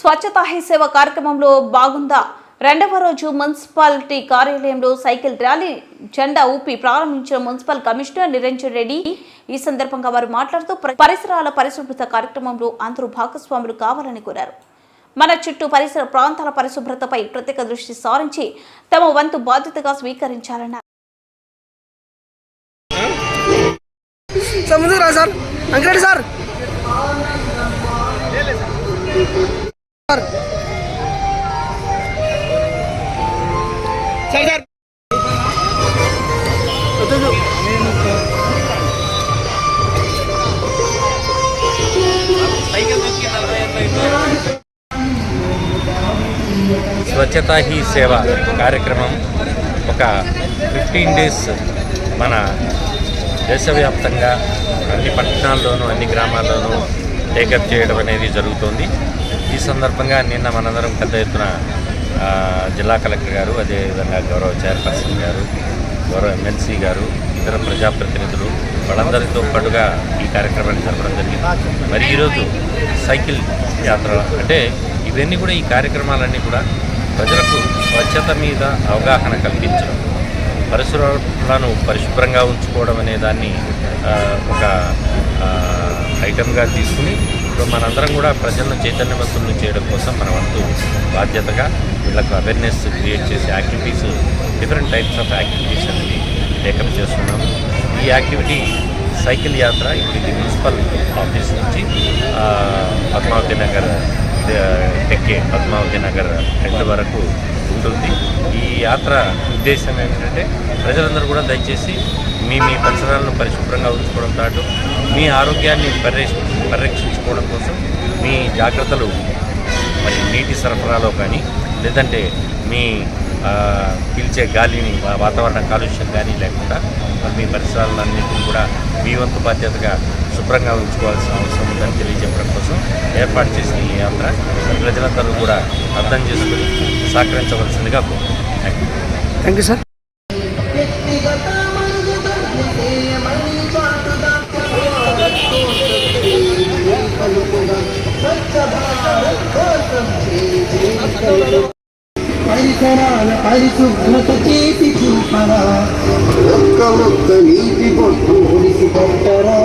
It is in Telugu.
స్వచ్ఛతా హీ సేవ కార్యక్రమంలో బాగుందా? రెండవ రోజు మున్సిపాలిటీ కార్యాలయంలో సైకిల్ ర్యాలీ జెండా ఊపి ప్రారంభించిన మున్సిపల్ కమిషనర్ నిరంజన్ రెడ్డి. ఈ సందర్భంగా వారు మాట్లాడుతూ పరిసరాల పరిశుభ్రత కార్యక్రమంలో అందరూ భాగస్వాములు కావాలని కోరారు. మన చుట్టూ పరిసర ప్రాంతాల పరిశుభ్రతపై ప్రత్యేక దృష్టి సారించి తమ వంతు బాధ్యతగా స్వీకరించాలన్నారు. Sir sir. అంకరెడ్డి స్వచ్ఛతా హీ సేవ కార్యక్రమం ఒక ఫిఫ్టీన్ డేస్ మన దేశవ్యాప్తంగా అన్ని పట్టణాల్లోనూ అన్ని గ్రామాల్లోనూ టేకప్ చేయడం అనేది జరుగుతోంది. ఈ సందర్భంగా నిన్న మనందరం పెద్ద ఎత్తున జిల్లా కలెక్టర్ గారు అదేవిధంగా గౌరవ చైర్పర్సన్ గారు గౌరవ ఎమ్మెల్సీ గారు ఇతర ప్రజాప్రతినిధులు వాళ్ళందరితో పాటుగా ఈ కార్యక్రమాన్ని జరపడం జరిగింది. మరి ఈరోజు సైకిల్ యాత్ర అంటే ఇవన్నీ కూడా ఈ కార్యక్రమాలన్నీ కూడా ప్రజలకు స్వచ్ఛత మీద అవగాహన కల్పించడం పరిసరాలను పరిశుభ్రంగా ఉంచుకోవడం అనే దాన్ని ఒక ఐటమ్గా తీసుకుని ఇప్పుడు మనందరం కూడా ప్రజలను చైతన్యవంతులను చేయడం కోసం మన వంతు బాధ్యతగా వీళ్ళకు అవేర్నెస్ క్రియేట్ చేసే activities different types of activities అనేది టేకప్ చేస్తున్నాము. ఈ యాక్టివిటీ సైకిల్ యాత్ర ఇప్పుడు ఇది మున్సిపల్ ఆఫీస్ నుంచి పద్మావతి నగర్ టెక్కే పద్మావతి నగర్ ఎండ్ వరకు ఉంటుంది. ఈ యాత్ర ఉద్దేశం ఏమిటంటే ప్రజలందరూ కూడా దయచేసి మీ మీ పరిసరాలను పరిశుభ్రంగా ఉంచుకోవడం పాటు మీ ఆరోగ్యాన్ని పరిరక్షించుకోవడం కోసం మీ జాగ్రత్తలు మరి నీటి సరఫరాలో కానీ లేదంటే మీ పీల్చే గాలిని వాతావరణ కాలుష్యం కానీ లేకుండా మీ పరిసరాలన్నింటినీ కూడా మీ వంతు బాధ్యతగా శుభ్రంగా ఉంచుకోవాల్సిన అవసరం ఉందని తెలియజెప్పడం కోసం ఏర్పాటు చేసిన ఈ యాత్ర ప్రజలందరూ కూడా అర్థం చేసుకుని సహకరించవలసిందిగా కోరుతున్నాను థ్యాంక్ యూ సార్ పరిసరాల పరిశుభ్రత చేసి ఒక్క ఒక్క నీటి పొట్టు ఒలిసి పట్టరా.